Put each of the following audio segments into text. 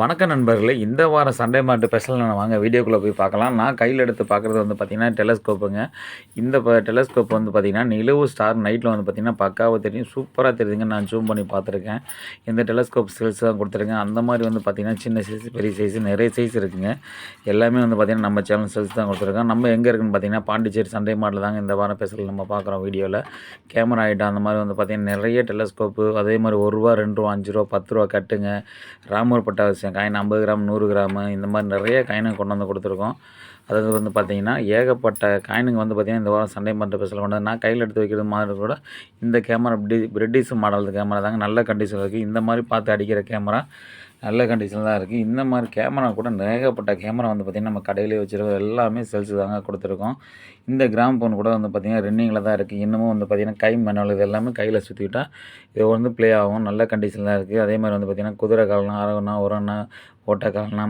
வணக்கம் நண்பர்களே இந்த வாரம் சண்டே மாட்டு ஸ்பெஷல் நான் வாங்க வீடியோக்குள்ளே போய் பார்க்கலாம். நான் கையில் எடுத்து பார்க்குறது வந்து பார்த்திங்கன்னா டெலஸ்கோப்புங்க இந்த டெலஸ்கோப் வந்து பார்த்திங்கன்னா நிலவு ஸ்டார் நைட்டில் வந்து பார்த்திங்கன்னா பக்காவாக தெரியும். சூப்பராக தெரியுதுங்க. நான் ஜூம் பண்ணி பார்த்துருக்கேன். இந்த டெலஸ்கோப் சேல்ஸ் தான் கொடுத்துருக்கேன். அந்த மாதிரி வந்து பார்த்திங்கன்னா சின்ன சைஸ் பெரிய சைஸ் நிறைய சைஸ் இருக்குதுங்க எல்லாமே வந்து பார்த்திங்கன்னா நம்ம சேனல் சேல்ஸ் தான் கொடுத்துருக்கோம் நம்ம எங்கே இருக்குன்னு பார்த்திங்கன்னா பாண்டிச்சேரி சண்டே மாட்டில் தாங்க இந்த வாரம் ஸ்பெஷல் நம்ம பார்க்குறோம் வீடியோவில் கேமரா ஐட்டம் அந்த மாதிரி வந்து பார்த்திங்கன்னா நிறைய டெலஸ்கோப்பு அதே மாதிரி ஒரு ரூபா ரெண்டு ரூபா அஞ்சு ரூபா பத்து ரூபா கட்டுங்க. ராமூர் பட்டாசம் காயின் ஐம்பது கிராம் நூறு கிராமு இந்த மாதிரி நிறைய காயினுங்க கொண்டு வந்து கொடுத்துருக்கோம். அதாவது வந்து பார்த்திங்கன்னா ஏகப்பட்ட காயினுங்க வந்து பார்த்திங்கன்னா இந்த வாரம் சண்டை மாற்ற ஸ்பெஷல் கொண்டு நான் கையில் எடுத்து வைக்கிறது மாதிரி கூட இந்த கேமரா பிரிட்டிஷ் மாடல் கேமரா தாங்க. நல்ல கண்டிஷன் இருக்குது இந்த மாதிரி பார்த்து அடிக்கிற கேமரா நல்ல கண்டிஷனில் தான் இருக்குது இந்த மாதிரி கேமரா கூட ஏகப்பட்ட கேமரா வந்து பார்த்திங்கன்னா நம்ம கடையிலே வச்சுருக்கோம் எல்லாமே செல்ஸு தாங்க கொடுத்துருக்கோம். இந்த கிராம் ஃபோன் கூட வந்து பார்த்திங்கன்னா ரன்னிங்கில் தான் இருக்குது இன்னமும் வந்து பார்த்திங்கன்னா கை மேனுவல் இது எல்லாமே கையில் சுற்றிக்கிட்டால் இது வந்து ப்ளே ஆகும். நல்ல கண்டிஷன் தான் இருக்குது அதே மாதிரி வந்து பார்த்திங்கன்னா குதிரை காலனா அரவணா உரம்னா ஓட்டக்காலனா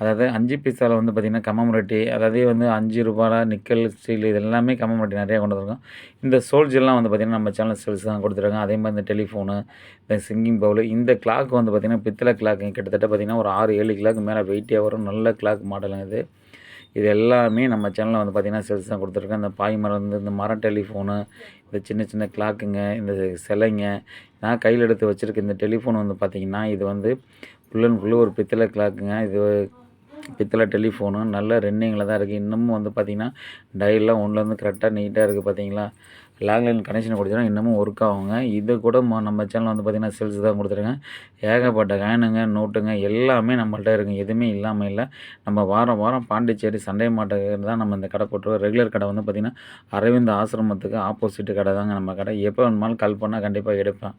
அதாவது அஞ்சு பைசாவில் வந்து பார்த்திங்கன்னா கம்மமுரட்டி அதாவது வந்து அஞ்சு ரூபாயில் நிக்கல் ஸ்டீல் இது எல்லாமே கம்மமுரட்டி நிறையா கொண்டு வந்திருக்கோம். இந்த சோல்ஜர்லாம் வந்து பார்த்திங்கன்னா நம்ம சேனல் செல்ஸ் தான் கொடுத்துருக்காங்க. அதே மாதிரி இந்த டெலிஃபோனு இந்த சிங்கிங் பவுல் இந்த கிளாக் வந்து பார்த்திங்கன்னா பித்தளை கிளாக்கு கிட்டத்தட்ட பார்த்திங்கன்னா ஒரு ஆறு ஏழு கிளாக்கு மேலே வெயிட்டே வரும். நல்ல கிளாக் மாடலுங்க இது. இது எல்லாமே நம்ம சேனலில் வந்து பார்த்திங்கன்னா சேல்ஸ் தான் கொடுத்துருக்கேன். இந்த பாய் மரம் வந்து இந்த மர டெலிஃபோனு இந்த சின்ன சின்ன கிளாக்குங்க இந்த சிலைங்க. நான் கையில் எடுத்து வச்சுருக்க இந்த டெலிஃபோன் வந்து பார்த்திங்கன்னா இது வந்து ஃபுல் அண்ட் ஃபுல்லு ஒரு பித்தளை கிளாக்குங்க இது பித்தளை டெலிஃபோனு நல்ல ரன்னிங்கில் தான் இருக்குது இன்னமும் வந்து பார்த்திங்கன்னா டயல்லாம் ஒன்றுலேருந்து கரெக்டாக நீட்டாக இருக்குது பார்த்தீங்களா லேண்ட்லைன் கனெக்ஷன் கொடுத்தோன்னா இன்னமும் ஒர்க் ஆகுங்க. இது கூட நம்ம சேனல் வந்து பார்த்திங்கன்னா சேல்ஸ் தான் கொடுத்துருங்க. ஏகப்பட்ட காயினுங்க நோட்டுங்க எல்லாமே நம்மள்ட்ட இருக்குங்க எதுவுமே இல்லாமல் இல்லை. நம்ம வாரம் வாரம் பாண்டிச்சேரி சண்டை மாட்டுக்கு தான் நம்ம இந்த கடை போட்டுருவோம் ரெகுலர் கடை வந்து பார்த்திங்கன்னா அரவிந்த் ஆசிரமத்துக்கு ஆப்போசிட்டு கடை தாங்க நம்ம கடை. எப்போ வேணுமாலும் கால் பண்ணால் கண்டிப்பாக எடுப்பேன்.